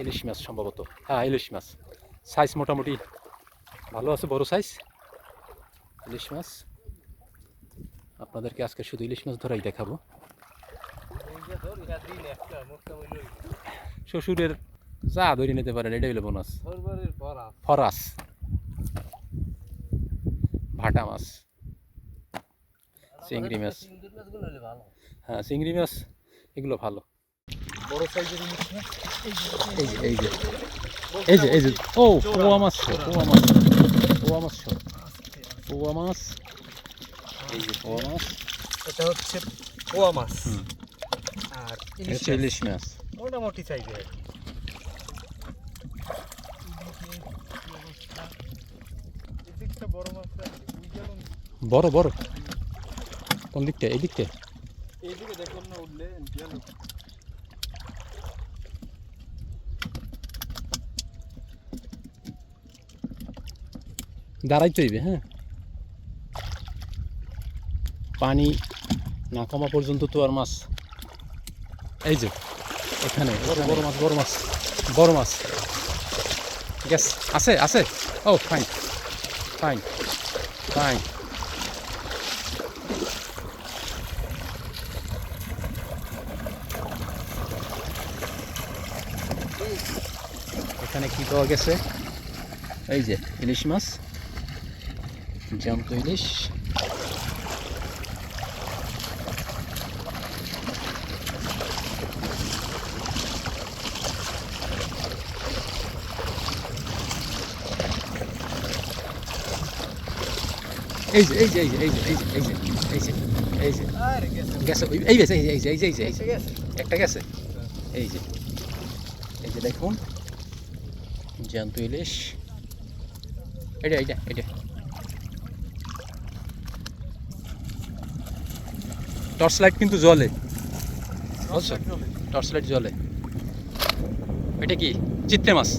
ইলিশ মাছ সম্ভবত। হ্যাঁ ইলিশ মাছ সাইজ মোটামুটি ভালো আছে, বড় সাইজ ইলিশ মাছ আপনাদেরকে আজকে শুধু ইলিশ মাছ ধরাই দেখাবো। শ্বশুরের যা ধরে নিতে পারেন, এটাই হলো বোনাস ফরাস। ভাটা মাছ। চিংড়ি মাছ। হ্যাঁ চিংড়ি মাছ, এগুলো ভালো। Boros Ece'nin ismi? Ece, Ece. Ece, Ece. Oh, olamaz şu, olamaz. Olamaz şu. Olamaz. Ece, olamaz. এটা হচ্ছে পোয়া মাছ আর ইলিশ মাছ মোটামুটি চাইবে আর কি বড় বড় কোন দিকটা এদিকটা এইদিকে দেখলাম না দাঁড়াইতে হইবে হ্যাঁ? পানি না কমা পর্যন্ত তো আর মাছ এই যে এখানে বড় মাছ বড় মাছ। বড় মাছ। গ্যাস আছে আছে। ও ফাইন ফাইন ফাইন এখানে কি পাওয়া গেছে? এই যে ইলিশ মাছ। জ্যান্ত ইলিশ এই যে এই যে এই যে এই যে এই যে এই যে এই যে গেছে এই গেছে এই যে এই যে এই যে এই যে একটা গেছে এই যে এই যে দেখুন জ্যান্ত ইলিশ এটা এটা এটা টর্চ লাইট কিন্তু জ্বলে। টর্চ লাইট জ্বলে। এটা কি? চিত্তে মাছ?